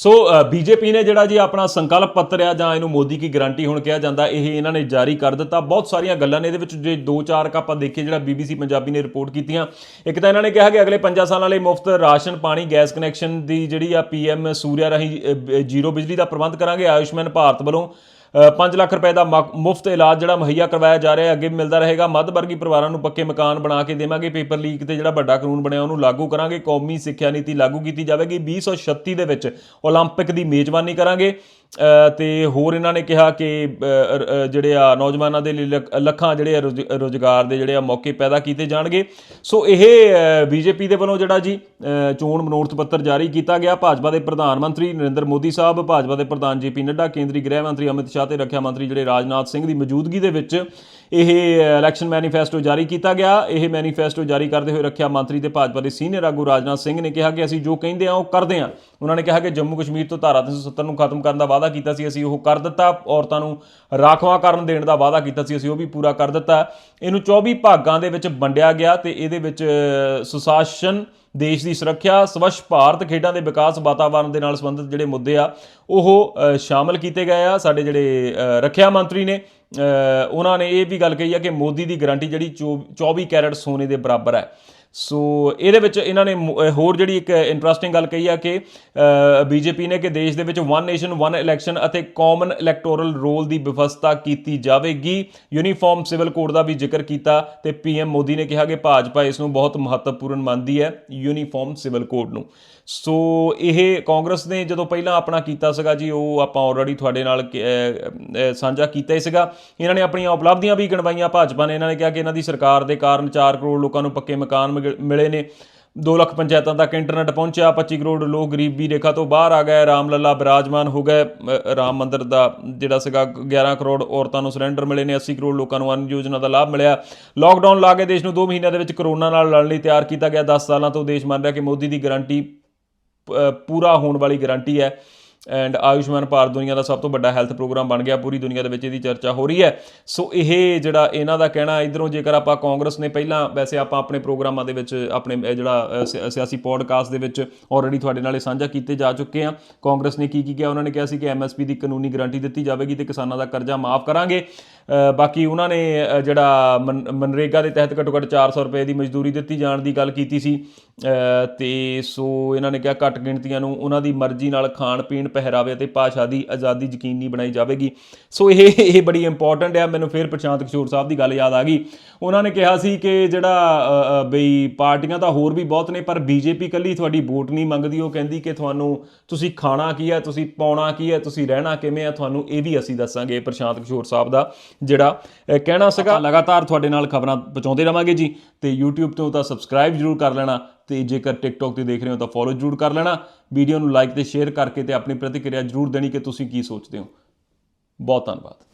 ਸੋ BJP ਨੇ ਜਿਹੜਾ ਜੀ ਆਪਣਾ ਸੰਕਲਪ ਪੱਤਰ ਆ ਜਾਂ ਇਹਨੂੰ ਮੋਦੀ ਕੀ ਗਾਰੰਟੀ ਹੁਣ ਕਿਹਾ ਜਾਂਦਾ, ਇਹ ਇਹਨਾਂ ਨੇ ਜਾਰੀ ਕਰ ਦਿੱਤਾ। ਬਹੁਤ ਸਾਰੀਆਂ ਗੱਲਾਂ ਨੇ ਇਹਦੇ ਵਿੱਚ ਜੇ ਦੋ ਚਾਰ ਕ ਆਪਾਂ ਦੇਖੀਏ ਜਿਹੜਾ ਬੀਬੀਸੀ ਪੰਜਾਬੀ ਨੇ ਰਿਪੋਰਟ ਕੀਤੀਆਂ। ਇੱਕ ਤਾਂ ਇਹਨਾਂ ਨੇ ਕਿਹਾ ਕਿ ਅਗਲੇ 5 ਸਾਲਾਂ ਲਈ ਮੁਫਤ ਰਾਸ਼ਨ, ਪਾਣੀ, ਗੈਸ ਕਨੈਕਸ਼ਨ ਦੀ ਜਿਹੜੀ ਆ ਪੀਐਮ ਸੂਰਿਆ ਰਾਹੀਂ ਜ਼ੀਰੋ ਬਿਜਲੀ ਦਾ ਪ੍ਰਬੰਧ ਕਰਾਂਗੇ। ਆਯੁਸ਼ਮਾਨ ਭਾਰਤ ਵੱਲੋਂ 5 ਲੱਖ ਰੁਪਏ ਦਾ ਮੁਫਤ ਇਲਾਜ ਜਿਹੜਾ ਮੁਹੱਈਆ ਕਰਵਾਇਆ ਜਾ ਰਿਹਾ ਹੈ ਅੱਗੇ ਵੀ ਮਿਲਦਾ ਰਹੇਗਾ ਮੱਧ ਵਰਗੀ ਪਰਿਵਾਰਾਂ ਨੂੰ ਪੱਕੇ ਮਕਾਨ ਬਣਾ ਕੇ ਦੇਵਾਂਗੇ ਪੇਪਰ ਲੀਕ ਤੇ ਜਿਹੜਾ ਵੱਡਾ ਕਾਨੂੰਨ ਬਣਿਆ ਉਹਨੂੰ ਲਾਗੂ ਕਰਾਂਗੇ ਕੌਮੀ ਸਿੱਖਿਆ ਨੀਤੀ ਲਾਗੂ ਕੀਤੀ ਜਾਵੇਗੀ 2036 ਦੇ ਵਿੱਚ 올림픽 ਦੀ ਮੇਜ਼ਬਾਨੀ ਕਰਾਂਗੇ ਅ, ਤੇ ਹੋਰ ਇਹਨਾਂ ਨੇ ਕਿਹਾ ਕਿ ਜਿਹੜੇ ਆ ਨੌਜਵਾਨਾਂ ਦੇ ਲਈ ਲੱਖ- ਲੱਖਾਂ ਜਿਹੜੇ ਆ ਰੁਜ਼- ਰੁਜ਼ਗਾਰ ਦੇ ਜਿਹੜੇ ਆ ਮੌਕੇ ਪੈਦਾ ਕੀਤੇ ਜਾਣਗੇ। ਸੋ ਇਹ ਬੀਜੇਪੀ ਦੇ ਵੱਲੋਂ ਜਿਹੜਾ ਜੀ ਚੋਣ ਮਨੋਰਥ ਪੱਤਰ ਜਾਰੀ ਕੀਤਾ ਗਿਆ। ਭਾਜਪਾ ਦੇ ਪ੍ਰਧਾਨ ਮੰਤਰੀ ਨਰਿੰਦਰ ਮੋਦੀ ਸਾਹਿਬ, ਭਾਜਪਾ ਦੇ ਪ੍ਰਧਾਨ ਜੇਪੀ ਨੱਡਾ, ਕੇਂਦਰੀ ਗ੍ਰਹਿ ਮੰਤਰੀ ਅਮਿਤ ਸ਼ਾਹ ਤੇ ਰੱਖਿਆ ਮੰਤਰੀ ਜਿਹੜੇ ਰਾਜਨਾਥ ਸਿੰਘ ਦੀ ਮੌਜੂਦਗੀ ਦੇ ਵਿੱਚ ਇਹ ਇਲੈਕਸ਼ਨ ਮੈਨੀਫੈਸਟੋ ਜਾਰੀ ਕੀਤਾ ਗਿਆ। ਇਹ ਮੈਨੀਫੈਸਟੋ ਜਾਰੀ ਕਰਦੇ ਹੋਏ ਰੱਖਿਆ ਮੰਤਰੀ ਤੇ ਭਾਜਪਾ ਦੇ ਸੀਨੀਅਰ ਆਗੂ ਰਾਜਨਾਥ ਸਿੰਘ ਨੇ ਕਿਹਾ ਕਿ ਅਸੀਂ ਜੋ ਕਹਿੰਦੇ ਆ ਉਹ ਕਰਦੇ ਆ। ਉਹਨਾਂ ਨੇ ਕਿਹਾ ਕਿ ਜੰਮੂ ਕਸ਼ਮੀਰ ਤੋਂ ਧਾਰਾ 370 ਨੂੰ ਖਤਮ ਕਰਨ ਦਾ ਵਾਅਦਾ ਕੀਤਾ ਸੀ ਅਸੀਂ ਉਹ ਕਰ ਦਿੱਤਾ ਔਰਤਾਂ ਨੂੰ ਰਾਖਵਾਂ ਕਰਨ ਦੇਣ ਦਾ ਵਾਅਦਾ ਕੀਤਾ ਸੀ ਅਸੀਂ ਉਹ ਵੀ ਪੂਰਾ ਕਰ ਦਿੱਤਾ। ਇਹਨੂੰ 24 ਭਾਗਾਂ ਦੇ ਵਿੱਚ ਵੰਡਿਆ ਗਿਆ ਤੇ ਇਹਦੇ ਵਿੱਚ ਸੁਸ਼ਾਸਨ ਦੇਸ਼ ਦੀ ਸੁਰੱਖਿਆ ਸਵੱਛ ਭਾਰਤ ਖੇਡਾਂ ਦੇ ਵਿਕਾਸ ਵਾਤਾਵਰਣ ਦੇ ਨਾਲ ਸੰਬੰਧਿਤ ਜਿਹੜੇ ਮੁੱਦੇ ਆ ਉਹ ਅ, ਸ਼ਾਮਲ ਕੀਤੇ ਗਏ ਆ। ਸਾਡੇ ਜਿਹੜੇ ਰੱਖਿਆ ਮੰਤਰੀ ਨੇ ਉਹਨਾਂ ਨੇ ਇਹ ਵੀ ਗੱਲ ਕਹੀ ਆ ਕਿ ਮੋਦੀ ਦੀ ਗਾਰੰਟੀ ਜਿਹੜੀ ਚੌ- 24 ਕੈਰਟ ਸੋਨੇ ਦੇ ਬਰਾਬਰ ਹੈ। ਸੋ ਇਹਦੇ ਵਿੱਚ ਇਹਨਾਂ ਨੇ ਹੋਰ ਜਿਹੜੀ ਇੱਕ ਇੰਟਰਸਟਿੰਗ ਗੱਲ ਕਹੀ ਆ ਕਿ ਬੀਜੇਪੀ ਨੇ ਕਿ ਦੇਸ਼ ਦੇ ਵਿੱਚ ਵਨ ਨੇਸ਼ਨ ਵਨ ਇਲੈਕਸ਼ਨ ਅਤੇ ਕਾਮਨ ਇਲੈਕਟੋਰਲ ਰੋਲ ਦੀ ਵਿਵਸਥਾ ਕੀਤੀ ਜਾਵੇਗੀ। ਯੂਨੀਫਾਰਮ ਸਿਵਲ ਕੋਡ ਦਾ ਵੀ ਜ਼ਿਕਰ ਕੀਤਾ ਤੇ ਪੀਐਮ ਮੋਦੀ ਨੇ ਕਿਹਾ ਕਿ ਭਾਜਪਾ ਇਸ ਨੂੰ ਬਹੁਤ ਮਹੱਤਵਪੂਰਨ ਮੰਨਦੀ ਹੈ ਯੂਨੀਫਾਰਮ ਸਿਵਲ ਕੋਡ ਨੂੰ। ਸੋ ਇਹ ਕਾਂਗਰਸ ਨੇ ਜਦੋਂ ਪਹਿਲਾਂ ਆਪਣਾ ਕੀਤਾ ਸੀਗਾ ਜੀ, ਉਹ ਆਪਾਂ ਆਲਰੇਡੀ ਤੁਹਾਡੇ ਨਾਲ ਸਾਂਝਾ ਕੀਤਾ ਹੀ ਸੀਗਾ। ਇਹਨਾਂ ਨੇ ਆਪਣੀਆਂ ਉਪਲਬਧੀਆਂ ਵੀ ਗਿਣਵਾਈਆਂ। ਭਾਜਪਾ ਨੇ ਇਹਨਾਂ ਨੇ ਕਿਹਾ ਕਿ ਇਹਨਾਂ ਦੀ ਸਰਕਾਰ ਦੇ ਕਾਰਨ 4 ਕਰੋੜ ਲੋਕਾਂ ਨੂੰ ਪੱਕੇ ਮਕਾਨ ਮਿਲ- ਮਿਲੇ ਨੇ। 2 ਲੱਖ ਪੰਚਾਇਤਾਂ ਤੱਕ ਇੰਟਰਨੈਟ ਪਹੁੰਚਿਆ 25 ਕਰੋੜ ਲੋਕ ਗਰੀਬੀ ਰੇਖਾ ਤੋਂ ਬਾਹਰ ਆ ਗਏ। ਰਾਮ ਲੱਲਾ ਬਿਰਾਜਮਾਨ ਹੋ ਗਏ। ਰਾਮ ਮੰਦਿਰ ਦਾ ਜਿਹੜਾ ਸੀਗਾ 11 ਕਰੋੜ ਔਰਤਾਂ ਨੂੰ ਸਿਲੰਡਰ ਮਿਲੇ ਨੇ 80 ਕਰੋੜ ਲੋਕਾਂ ਨੂੰ ਅਨ ਯੋਜਨਾ ਦਾ ਲਾਭ ਮਿਲਿਆ। ਲਾਕਡਾਊਨ ਲਾ ਕੇ ਦੇਸ਼ ਨੂੰ 2 ਮਹੀਨਿਆਂ ਦੇ ਵਿੱਚ ਕਰੋਨਾ ਨਾਲ ਲੜਨ ਲਈ ਤਿਆਰ ਕੀਤਾ ਗਿਆ। 10 ਸਾਲਾਂ ਤੋਂ ਦੇਸ਼ ਮੰਨ ਰਿਹਾ ਕਿ ਮੋਦੀ ਦੀ ਗਾਰੰਟੀ ਪੂਰਾ ਹੋਣ ਵਾਲੀ ਗਾਰੰਟੀ ਹੈ। ਐਂਡ ਆਯੁਸ਼ਮਾਨ ਭਾਰਤ ਦੁਨੀਆ ਦਾ ਸਭ ਤੋਂ ਵੱਡਾ ਹੈਲਥ ਪ੍ਰੋਗਰਾਮ ਬਣ ਗਿਆ। ਪੂਰੀ ਦੁਨੀਆ ਦੇ ਵਿੱਚ ਇਹਦੀ ਚਰਚਾ ਹੋ ਰਹੀ ਹੈ। ਸੋ ਇਹ ਜਿਹੜਾ ਇਹਨਾਂ ਦਾ ਕਹਿਣਾ ਇਧਰੋਂ ਜੇਕਰ ਆਪਾਂ ਕਾਂਗਰਸ ਨੇ ਪਹਿਲਾਂ ਵੈਸੇ ਆਪਾਂ ਆਪਣੇ ਪ੍ਰੋਗਰਾਮਾਂ ਦੇ ਵਿੱਚ ਆਪਣੇ ਜਿਹੜਾ ਅ, ਸਿਆਸੀ ਪੋਡਕਾਸਟ ਦੇ ਵਿੱਚ ਆਲਰੇਡੀ ਤੁਹਾਡੇ ਨਾਲ ਇਹ ਸਾਂਝਾ ਕੀਤੇ ਜਾ ਚੁੱਕੇ ਆ ਕਾਂਗਰਸ ਨੇ ਕੀ ਕੀ ਕਿਹਾ? ਉਹਨਾਂ ਨੇ ਕਿਹਾ ਸੀ ਕਿ ਐਮਐਸਪੀ ਦੀ ਕਾਨੂੰਨੀ ਗਾਰੰਟੀ ਦਿੱਤੀ ਜਾਵੇਗੀ ਤੇ ਕਿਸਾਨਾਂ ਦਾ ਕਰਜ਼ਾ ਮਾਫ ਕਰਾਂਗੇ। ਬਾਕੀ ਉਹਨਾਂ ਨੇ ਜਿਹੜਾ ਮਨ- ਮਨਰੇਗਾ ਦੇ ਤਹਿਤ ਘੱਟੋ ਘੱਟ 400 ਰੁਪਏ ਦੀ ਮਜ਼ਦੂਰੀ ਦਿੱਤੀ ਜਾਣ ਦੀ ਗੱਲ ਕੀਤੀ ਸੀ। ਅ, ਤੇ ਸੋ ਇਹਨਾਂ ਨੇ ਕਿਹਾ ਘੱਟ ਗਿਣਤੀਆਂ ਨੂੰ ਉਹਨਾਂ ਦੀ ਮਰਜ਼ੀ ਨਾਲ ਖਾਣ ਪੀਣ ਪਹਿਰਾਵੇ ਅਤੇ ਭਾਸ਼ਾ ਦੀ ਆਜ਼ਾਦੀ ਯਕੀਨੀ ਬਣਾਈ ਜਾਵੇਗੀ। ਸੋ ਇਹ ਇਹ ਬੜੀ ਇੰਪੋਰਟੈਂਟ ਆ। ਮੈਨੂੰ ਫਿਰ ਪ੍ਰਸ਼ਾਂਤ ਕਿਸ਼ੋਰ ਸਾਹਿਬ ਦੀ ਗੱਲ ਯਾਦ ਆ ਗਈ। ਉਹਨਾਂ ਨੇ ਕਿਹਾ ਸੀ ਕਿ ਜਿਹੜਾ ਬਈ ਪਾਰਟੀਆਂ ਤਾਂ ਹੋਰ ਵੀ ਬਹੁਤ ਨੇ, ਪਰ ਬੀਜੇਪੀ ਕੱਲੀ ਤੁਹਾਡੀ ਵੋਟ ਨਹੀਂ ਮੰਗਦੀ। ਉਹ ਕਹਿੰਦੀ ਕਿ ਤੁਹਾਨੂੰ ਤੁਸੀਂ ਖਾਣਾ ਕੀ ਹੈ, ਤੁਸੀਂ ਪਾਉਣਾ ਕੀ ਹੈ, ਤੁਸੀਂ ਰਹਿਣਾ ਕਿਵੇਂ ਹੈ, ਤੁਹਾਨੂੰ ਇਹ ਵੀ ਅਸੀਂ ਦੱਸਾਂਗੇ ਪ੍ਰਸ਼ਾਂਤ ਕਿਸ਼ੋਰ ਸਾਹਿਬ ਦਾ ਜਿਹੜਾ ਕਹਿਣਾ ਸੀਗਾ। ਲਗਾਤਾਰ ਤੁਹਾਡੇ ਨਾਲ ਖਬਰਾਂ ਪਹੁੰਚਾਉਂਦੇ ਰਵਾਂਗੇ ਜੀ ਤੇ YouTube ਤੋਂ ਤਾਂ ਸਬਸਕ੍ਰਾਈਬ ਜਰੂਰ ਕਰ ਲੈਣਾ। ਤੇ ਜੇਕਰ TikTok ਤੇ ਦੇਖ ਰਹੇ ਹੋ ਤਾਂ ਫੋਲੋ ਜਰੂਰ ਕਰ ਲੈਣਾ। ਵੀਡੀਓ ਨੂੰ ਲਾਈਕ ਤੇ ਸ਼ੇਅਰ ਕਰਕੇ ਤੇ ਆਪਣੀ ਪ੍ਰਤੀਕਿਰਿਆ ਜਰੂਰ ਦੇਣੀ ਕਿ ਤੁਸੀਂ ਕੀ ਸੋਚਦੇ ਹੋ। ਬਹੁਤ ਧੰਨਵਾਦ।